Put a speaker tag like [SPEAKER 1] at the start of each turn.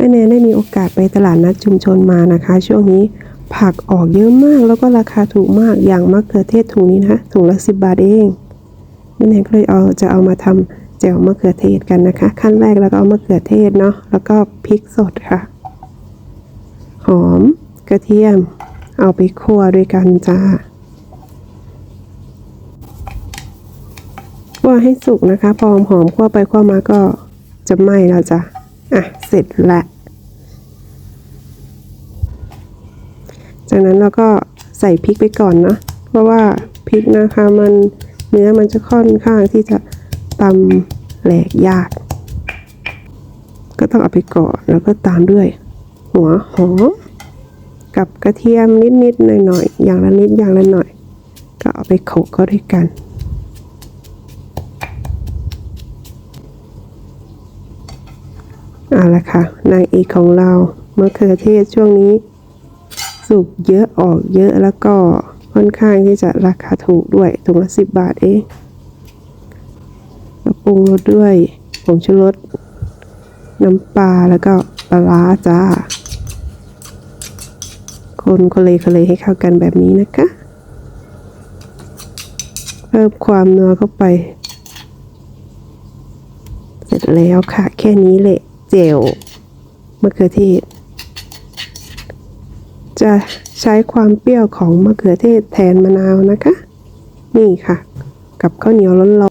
[SPEAKER 1] แม่แนนได้มีโอกาสไปตลาดนัดชุมชนมานะคะ ช่วงนี้ผักออกเยอะมากแล้วก็ราคาถูกมากอย่างมะเขือเทศถุงนี้นะถุงละสิบบาทเองแม่แนนก็เลยเอาจะเอามาทำแจ่วมะเขือเทศกันนะคะ ขั้นแรกแล้วก็เอามะเขือเทศเนาะแล้วก็พริกสดค่ะ หอมกระเทียม เอาไปคั่วด้วยกันจ้าคั่วให้สุกนะคะ พอหอมคั่วไปคั่วมาก็จะไหม้แล้วจ้ะ อะ เสร็จละจากนั้นเราก็ใส่พริกไปก่อนนะเพราะว่าพริกนะคะมันเนื้อมันจะค่อนข้างที่จะตำแหลกยาก ก็ต้องเอาไปก่อนแล้วก็ตามด้วย หัวหอมกับกระเทียมนิดๆหน่อยๆอย่างละนิดอย่างละหน่อย ก็เอาไปโขลกเข้าด้วยกัน เอาละค่ะนางเอกของเรามะเขือเทศช่วงนี้ สุกเยอะออกเยอะแล้วก็ค่อนข้างที่จะราคาถูกด้วยถุงละสิบบาทเองปรุงรสด้วยผงชูรสน้ำปลาแล้วก็ปลาร้าจ้า คนคนเลยคนเลยให้เข้ากันแบบนี้นะคะ เพิ่มความนัวเข้าไป เสร็จแล้วค่ะ แค่นี้แหละ เจลมะเขือเทศ จะใช้ความเปรี้ยวของมะเขือเทศแทนมะนาวนะคะ นี่ค่ะ กับข้าวเหนียวร้อน